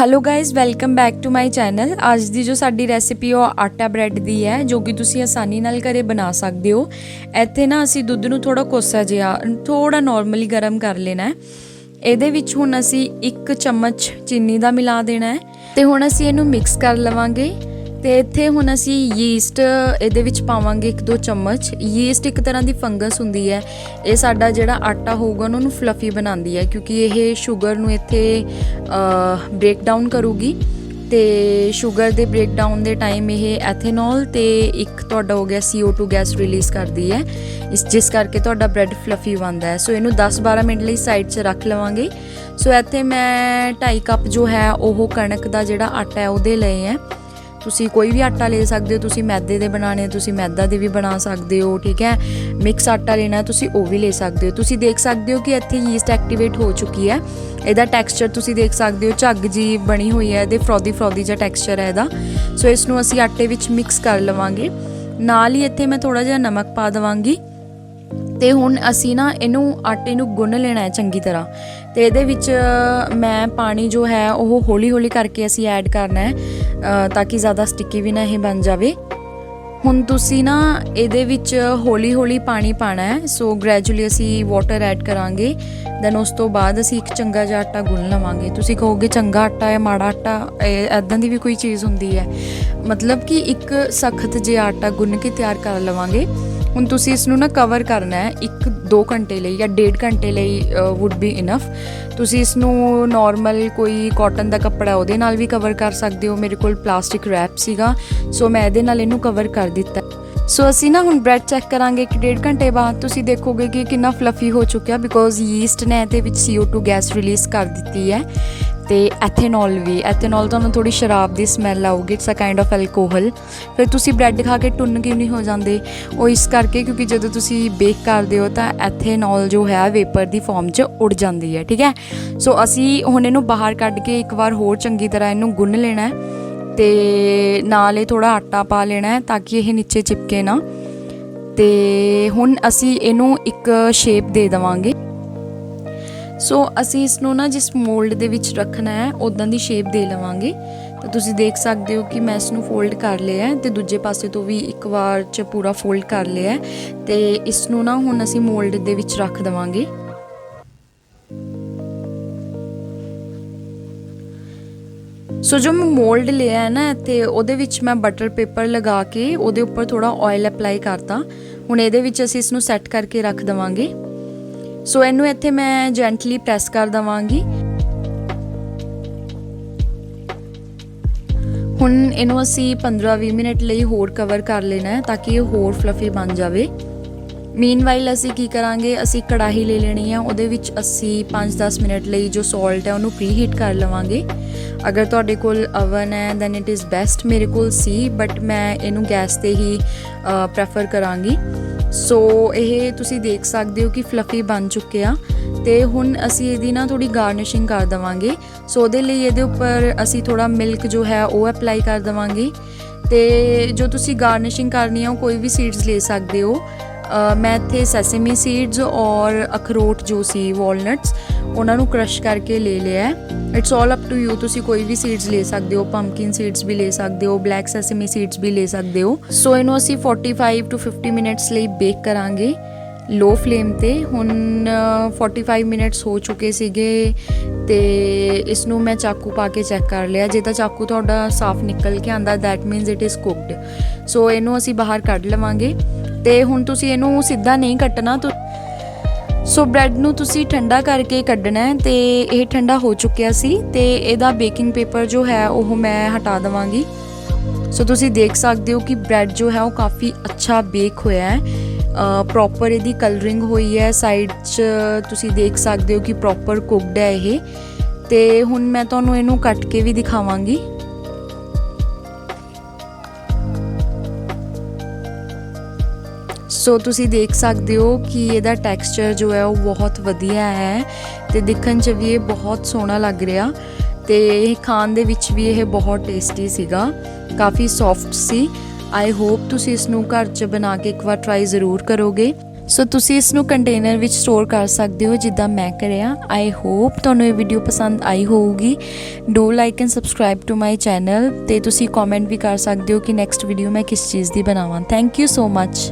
Hello guys welcome back to my channel ਅੱਜ ਦੀ ਜੋ ਸਾਡੀ ਰੈਸਿਪੀ ਉਹ ਆਟਾ ਬ੍ਰੈਡ ਦੀ ਹੈ ਜੋ ਕਿ ਤੁਸੀਂ ਆਸਾਨੀ ਨਾਲ ਘਰੇ ਬਣਾ ਸਕਦੇ ਹੋ ਇੱਥੇ ਨਾ ਅਸੀਂ ਦੁੱਧ ਨੂੰ ਥੋੜਾ ਕੋਸਾ ਜਿਹਾ ਥੋੜਾ ਨਾਰਮਲੀ ਗਰਮ ਕਰ ਲੈਣਾ ਹੈ ਇਹਦੇ ਵਿੱਚ ਹੁਣ ਅਸੀਂ ਇੱਕ ਚਮਚ ਚੀਨੀ ਦਾ ਮਿਲਾ ਦੇਣਾ ਹੈ ਤੇ ਹੁਣ ਅਸੀਂ ਇਹਨੂੰ ਮਿਕਸ ਕਰ ਲਵਾਂਗੇ ਤੇ ਇੱਥੇ ਹੁਣ ਅਸੀਂ ਯੀਸਟ ਇਹਦੇ ਵਿੱਚ ਪਾਵਾਂਗੇ ਇੱਕ ਦੋ ਚਮਚ। ਯੀਸਟ ਇੱਕ ਤਰ੍ਹਾਂ ਦੀ ਫੰਗਸ ਹੁੰਦੀ ਹੈ। ਇਹ ਸਾਡਾ ਜਿਹੜਾ ਆਟਾ ਹੋਊਗਾ ਉਹਨਾਂ ਨੂੰ ਫਲਫੀ ਬਣਾਉਂਦੀ ਹੈ ਕਿਉਂਕਿ ਇਹ ਸ਼ੂਗਰ ਨੂੰ ਇੱਥੇ ਬ੍ਰੇਕ ਡਾਊਨ ਕਰੂਗੀ। ਤੇ ਸ਼ੂਗਰ ਦੇ ਬ੍ਰੇਕ ਡਾਊਨ ਦੇ ਟਾਈਮ ਇਹ ਐਥੇਨੋਲ ਤੇ ਇੱਕ ਤੁਹਾਡਾ ਹੋ ਗਿਆ CO2 ਗੈਸ ਰਿਲੀਜ਼ ਕਰਦੀ ਹੈ। ਇਸ, ਜਿਸ ਕਰਕੇ ਤੁਹਾਡਾ ਬ੍ਰੈਡ ਫਲਫੀ ਬਣਦਾ ਹੈ। ਸੋ ਇਹਨੂੰ 10-12 ਮਿੰਟ ਲਈ ਸਾਈਡ 'ਚ ਰੱਖ ਲਵਾਂਗੇ। ਸੋ ਇੱਥੇ ਮੈਂ 2.5 ਕੱਪ ਜੋ ਹੈ ਉਹ ਕਣਕ ਦਾ ਜਿਹੜਾ ਆਟਾ ਹੈ ਉਹਦੇ ਲਏ ਹੈ। ਤੁਸੀਂ ਕੋਈ ਵੀ ਆਟਾ ਲੈ ਸਕਦੇ ਹੋ, ਤੁਸੀਂ ਮੈਦੇ ਦੇ ਬਣਾਣੇ ਤੁਸੀਂ ਮੈਦਾ ਦੇ ਵੀ ਬਣਾ ਸਕਦੇ ਹੋ, ਠੀਕ ਹੈ? ਮਿਕਸ ਆਟਾ ਲੈਣਾ, ਤੁਸੀਂ ਉਹ ਵੀ ਲੈ ਸਕਦੇ ਹੋ। ਤੁਸੀਂ ਦੇਖ ਸਕਦੇ ਹੋ ਕਿ ਇੱਥੇ ਯੀਸਟ ਐਕਟੀਵੇਟ ਹੋ ਚੁੱਕੀ ਹੈ। ਇਹਦਾ ਟੈਕਸਚਰ ਤੁਸੀਂ ਦੇਖ ਸਕਦੇ ਹੋ, ਝੱਗ ਜੀ ਬਣੀ ਹੋਈ ਹੈ, ਇਹਦੇ ਫਰੋਦੀ ਫਰੋਦੀ ਜਿਹਾ ਟੈਕਸਚਰ ਹੈ ਇਹਦਾ। ਸੋ ਇਸ ਨੂੰ ਅਸੀਂ ਆਟੇ ਵਿੱਚ ਮਿਕਸ ਕਰ ਲਵਾਂਗੇ। ਨਾਲ ਹੀ ਇੱਥੇ ਮੈਂ ਥੋੜਾ ਜਿਹਾ ਨਮਕ ਪਾ ਦਵਾਂਗੀ। ਤੇ ਹੁਣ ਅਸੀਂ ਨਾ ਇਹਨੂੰ ਆਟੇ ਨੂੰ ਗੁੰਨ ਲੈਣਾ ਹੈ ਚੰਗੀ ਤਰ੍ਹਾਂ। ਤੇ ਇਹਦੇ ਵਿੱਚ ਮੈਂ ਪਾਣੀ ਜੋ ਹੈ ਉਹ ਹੌਲੀ ਹੌਲੀ ਕਰਕੇ ਅਸੀਂ ਐਡ ਕਰਨਾ ਹੈ ਤਾਂ ਕਿ ਜ਼ਿਆਦਾ ਸਟਿੱਕੀ ਵੀ ਨਾ ਇਹ ਬਣ ਜਾਵੇ। ਹੁਣ ਤੁਸੀਂ ਨਾ ਇਹਦੇ ਵਿੱਚ ਹੌਲੀ ਹੌਲੀ ਪਾਣੀ ਪਾਣਾ ਹੈ ਸੋ ਗ੍ਰੈਜੂਅਲੀ ਅਸੀਂ ਵਾਟਰ ਐਡ ਕਰਾਂਗੇ। ਦੈਨ ਉਸ ਤੋਂ ਬਾਅਦ ਅਸੀਂ ਇੱਕ ਚੰਗਾ ਜਿਹਾ ਆਟਾ ਗੁੰਨ ਲਵਾਂਗੇ। ਤੁਸੀਂ ਕਹੋਗੇ ਚੰਗਾ ਆਟਾ ਹੈ, ਮਾੜਾ ਆਟਾ ਐਦਾਂ ਦੀ ਵੀ ਕੋਈ ਚੀਜ਼ ਹੁੰਦੀ ਹੈ। ਮਤਲਬ ਕਿ ਇੱਕ ਸਖਤ ਜਿਹਾ ਆਟਾ ਗੁੰਨ ਕੇ ਤਿਆਰ ਕਰ ਲਵਾਂਗੇ। ਹੁਣ ਤੁਸੀਂ ਇਸ ਨੂੰ ਨਾ ਕਵਰ ਕਰਨਾ ਹੈ 1-2 ਘੰਟੇ ਲਈ ਜਾਂ 1.5 ਘੰਟੇ ਲਈ ਵੁੱਡ ਬੀ ਇਨਫ ਤੁਸੀਂ ਇਸ ਨੂੰ ਨਾਰਮਲ ਕੋਈ ਕਾਟਨ ਦਾ ਕੱਪੜਾ ਉਹਦੇ ਨਾਲ ਵੀ ਕਵਰ ਕਰ ਸਕਦੇ ਹੋ। ਮੇਰੇ ਕੋਲ ਪਲਾਸਟਿਕ ਰੈਪ ਸੀਗਾ ਸੋ ਮੈਂ ਇਹਦੇ ਨਾਲ ਇਹਨੂੰ ਕਵਰ ਕਰ ਦਿੱਤਾ। ਸੋ ਅਸੀਂ ਨਾ ਹੁਣ ਬ੍ਰੈਡ ਚੈੱਕ ਕਰਾਂਗੇ ਕਿ 1.5 ਘੰਟੇ ਬਾਅਦ। ਤੁਸੀਂ ਦੇਖੋਗੇ ਕਿ ਕਿੰਨਾ ਫਲਫੀ ਹੋ ਚੁੱਕਿਆ ਬਿਕੋਜ਼ ਯੀਸਟ ਨੇ ਇਹਦੇ ਵਿੱਚ CO2 ਗੈਸ ਰਿਲੀਜ਼ ਕਰ ਦਿੱਤੀ ਹੈ। ਤੇ ਐਥੇਨੋਲ ਵੀ। ਐਥੇਨੋਲ ਤੁਹਾਨੂੰ ਥੋੜੀ ਸ਼ਰਾਬ ਦੀ ਸਮੈਲ ਆਊਗੀ it's a kind of alcohol ਫਿਰ ਤੁਸੀਂ ਬ੍ਰੈਡ ਖਾ ਕੇ ਟੁੰਨ ਕਿਉਂ ਨਹੀਂ ਹੋ ਜਾਂਦੇ? ਉਹ ਇਸ ਕਰਕੇ ਕਿਉਂਕਿ ਜਦੋਂ ਤੁਸੀਂ ਬੇਕ ਕਰਦੇ ਹੋ ਤਾਂ ਐਥੇਨੋਲ ਜੋ ਹੈ ਵੇਪਰ ਦੀ ਫਾਰਮ 'ਚ ਉੱਡ ਜਾਂਦੀ ਹੈ, ਠੀਕ ਹੈ? ਸੋ ਅਸੀਂ ਹੁਣ ਇਹਨੂੰ ਬਾਹਰ ਕੱਢ ਕੇ ਇੱਕ ਵਾਰ ਹੋਰ ਚੰਗੀ ਤਰ੍ਹਾਂ ਇਹਨੂੰ ਗੁੰਨ ਲੈਣਾ ਹੈ ਤੇ ਨਾਲ ਇਹ ਥੋੜਾ ਆਟਾ ਪਾ ਲੈਣਾ ਹੈ ਤਾਂ ਕਿ ਇਹ ਨੀਚੇ ਚਿਪਕੇ ਨਾ। ਤੇ ਹੁਣ ਅਸੀਂ ਇਹਨੂੰ ਇੱਕ ਸ਼ੇਪ ਦੇ ਦੇਵਾਂਗੇ। ਸੋ ਅਸੀਂ ਇਸ ਨੂੰ ਨਾ ਜਿਸ ਮੋਲਡ ਦੇ ਵਿੱਚ ਰੱਖਣਾ ਹੈ ਉਦਾਂ ਦੀ ਸ਼ੇਪ ਦੇ ਲਵਾਂਗੇ। ਤਾਂ ਤੁਸੀਂ ਦੇਖ ਸਕਦੇ ਹੋ ਕਿ ਮੈਂ ਇਸ ਨੂੰ ਫੋਲਡ ਕਰ ਲਿਆ ਹੈ ਤੇ ਦੂਜੇ ਪਾਸੇ ਤੋਂ ਵੀ ਇੱਕ ਵਾਰ ਚ ਪੂਰਾ ਫੋਲਡ ਕਰ ਲਿਆ ਹੈ ਤੇ ਇਸ ਨੂੰ ਨਾ ਹੁਣ ਅਸੀਂ ਮੋਲਡ ਦੇ ਵਿੱਚ ਰੱਖ ਦੇਵਾਂਗੇ। ਸੋ ਜੋ ਮੈਂ ਮੋਲਡ ਲਿਆ ਹੈ ਨਾ ਤੇ ਉਹਦੇ ਵਿੱਚ ਮੈਂ ਬਟਰ ਪੇਪਰ ਲਗਾ ਕੇ ਉਹਦੇ ਉੱਪਰ ਥੋੜਾ ਆਇਲ ਅਪਲਾਈ ਕਰਤਾ। ਹੁਣ ਇਹਦੇ ਵਿੱਚ ਅਸੀਂ ਇਸ ਨੂੰ ਸੈੱਟ ਕਰਕੇ ਰੱਖ ਦਵਾਂਗੇ। ਸੋ ਇਹਨੂੰ ਇੱਥੇ ਮੈਂ ਜੈਂਟਲੀ ਪ੍ਰੈਸ ਕਰ ਦਵਾਂਗੀ। ਹੁਣ ਇਹਨੂੰ ਅਸੀਂ 15-20 ਮਿੰਟ ਲਈ ਹੋਰ ਕਵਰ ਕਰ ਲੈਣਾ ਹੈ ਤਾਂ ਕਿ ਇਹ ਹੋਰ ਫਲਫੀ ਬਣ ਜਾਵੇ। ਮੀਨਵਾਈਲ ਅਸੀਂ ਕੀ ਕਰਾਂਗੇ? ਅਸੀਂ ਕੜਾਹੀ ਲੈ ਲੈਣੀ ਹੈ। ਉਹਦੇ ਵਿੱਚ ਅਸੀਂ 5-10 ਮਿੰਟ ਲਈ ਜੋ ਸਾਲਟ ਹੈ, ਉਹਨੂੰ ਪ੍ਰੀਹੀਟ ਕਰ ਲਵਾਂਗੇ। ਅਗਰ ਤੁਹਾਡੇ ਕੋਲ ਅਵਨ ਹੈ ਦੈਨ ਇਟ ਇਜ਼ ਬੈਸਟ ਮੇਰੇ ਕੋਲ ਸੀ ਬਟ ਮੈਂ ਇਹਨੂੰ ਗੈਸ ਤੇ ਹੀ ਪ੍ਰੈਫਰ ਕਰਾਂਗੀ। ਸੋ ਇਹ ਤੁਸੀਂ ਦੇਖ ਸਕਦੇ ਹੋ ਕਿ ਫਲਫੀ ਬਣ ਚੁੱਕੇ ਆ ਤੇ ਹੁਣ ਅਸੀਂ ਇਹਦੀ ਨਾ ਥੋੜੀ ਗਾਰਨਿਸ਼ਿੰਗ ਕਰ ਦਵਾਂਗੇ। ਸੋ ਉਹਦੇ ਲਈ ਇਹਦੇ ਉੱਪਰ ਅਸੀਂ ਥੋੜਾ ਮਿਲਕ ਜੋ ਹੈ ਉਹ ਅਪਲਾਈ ਕਰ ਦਵਾਂਗੇ। ਤੇ ਜੋ ਤੁਸੀਂ ਗਾਰਨਿਸ਼ਿੰਗ ਕਰਨੀ ਆ ਉਹ ਕੋਈ ਵੀ ਸੀਡਸ ਲੈ ਸਕਦੇ ਹੋ। ਮੈਂ ਇੱਥੇ ਸੈਸੇਮੀ ਸੀਡਸ ਔਰ ਅਖਰੋਟ ਜੋ ਸੀ ਵਾਲਨਟਸ ਉਹਨਾਂ ਨੂੰ ਕ੍ਰਸ਼ ਕਰਕੇ ਲੈ ਲਿਆ it's all up to you ਤੁਸੀਂ ਕੋਈ ਵੀ ਸੀਡਸ ਲੈ ਸਕਦੇ ਹੋ ਪੰਪਕਿਨ ਸੀਡਸ ਵੀ ਲੈ ਸਕਦੇ ਹੋ ਬਲੈਕ ਸੈਸੇਮੀ ਸੀਡਸ ਵੀ ਲੈ ਸਕਦੇ ਹੋ। ਸੋ ਇਹਨੂੰ ਅਸੀਂ 45 ਟੂ 50 ਮਿੰਟਸ ਲਈ ਬੇਕ ਕਰਾਂਗੇ। ਲੋ ਫਲੇਮ ਤੇ ਹੁਣ ਅ, 45 ਮਿੰਟਸ ਹੋ ਚੁੱਕੇ ਸੀਗੇ ਤੇ ਇਸ ਨੂੰ ਮੈਂ ਚਾਕੂ ਪਾ ਕੇ ਚੈੱਕ ਕਰ ਲਿਆ। ਜੇ ਤਾਂ ਚਾਕੂ ਤੁਹਾਡਾ ਸਾਫ਼ ਨਿਕਲ ਕੇ ਆਂਦਾ that means it is cooked so ਇਹਨੂੰ ਅਸੀਂ ਬਾਹਰ ਕੱਢ ਲਵਾਂਗੇ। ਤੇ ਹੁਣ ਤੁਸੀਂ ਇਹਨੂੰ ਸਿੱਧਾ ਨਹੀਂ ਕੱਟਣਾ ਤੁ- ਸੋ ਬ੍ਰੈਡ ਨੂੰ ਤੁਸੀਂ ਠੰਡਾ ਕਰਕੇ ਕੱਢਣਾ ਹੈ ਤੇ ਇਹ ਠੰਡਾ ਹੋ ਚੁੱਕਿਆ ਸੀ ਤੇ ਇਹਦਾ ਬੇਕਿੰਗ ਪੇਪਰ ਜੋ ਹੈ ਉਹ ਮੈਂ ਹਟਾ ਦਵਾਂਗੀ। ਸੋ ਤੁਸੀਂ ਦੇਖ ਸਕਦੇ ਹੋ ਕਿ ਬ੍ਰੈਡ ਜੋ ਹੈ ਉਹ ਕਾਫੀ ਅੱਛਾ ਬੇਕ ਹੋਇਆ ਹੈ। ਪ੍ਰੋਪਰ ਇਹਦੀ ਕਲਰਿੰਗ ਹੋਈ ਹੈ ਸਾਈਡ 'ਚ ਤੁਸੀਂ ਦੇਖ ਸਕਦੇ ਹੋ ਕਿ ਪ੍ਰੋਪਰ ਕੁਕਡ ਹੈ ਇਹ। ਤੇ ਹੁਣ ਮੈਂ ਤੁਹਾਨੂੰ ਇਹਨੂੰ ਕੱਟ ਕੇ ਵੀ ਦਿਖਾਵਾਂਗੀ। ਸੋ ਤੁਸੀਂ ਦੇਖ ਸਕਦੇ ਹੋ ਕਿ ਇਹਦਾ ਟੈਕਸਚਰ ਜੋ ਹੈ ਉਹ ਬਹੁਤ ਵਧੀਆ ਹੈ ਤੇ ਦਿਖਣ 'ਚ ਵੀ ਇਹ ਬਹੁਤ ਸੋਹਣਾ ਲੱਗ ਰਿਹਾ ਤੇ ਇਹ ਖਾਣ ਦੇ ਵਿੱਚ ਵੀ ਇਹ ਬਹੁਤ ਟੇਸਟੀ ਸੀਗਾ, ਕਾਫੀ ਸੌਫਟ ਸੀ। ਆਈ ਹੋਪ ਤੁਸੀਂ ਇਸ ਨੂੰ ਘਰ 'ਚ ਬਣਾ ਕੇ ਇੱਕ ਵਾਰ ਟਰਾਈ ਜ਼ਰੂਰ ਕਰੋਗੇ। ਸੋ ਤੁਸੀਂ ਇਸ ਨੂੰ ਕੰਟੇਨਰ ਵਿੱਚ ਸਟੋਰ ਕਰ ਸਕਦੇ ਹੋ ਜਿੱਦਾਂ ਮੈਂ ਕਰਿਆ। ਆਈ ਹੋਪ ਤੁਹਾਨੂੰ ਇਹ ਵੀਡੀਓ ਪਸੰਦ ਆਈ ਹੋਊਗੀ। Do like and subscribe to my channel ਤੇ ਤੁਸੀਂ ਕਮੈਂਟ ਵੀ ਕਰ ਸਕਦੇ ਹੋ ਕਿ ਨੈਕਸਟ ਵੀਡੀਓ ਮੈਂ ਕਿਸ ਚੀਜ਼ ਦੀ ਬਣਾਵਾਂ। Thank you so much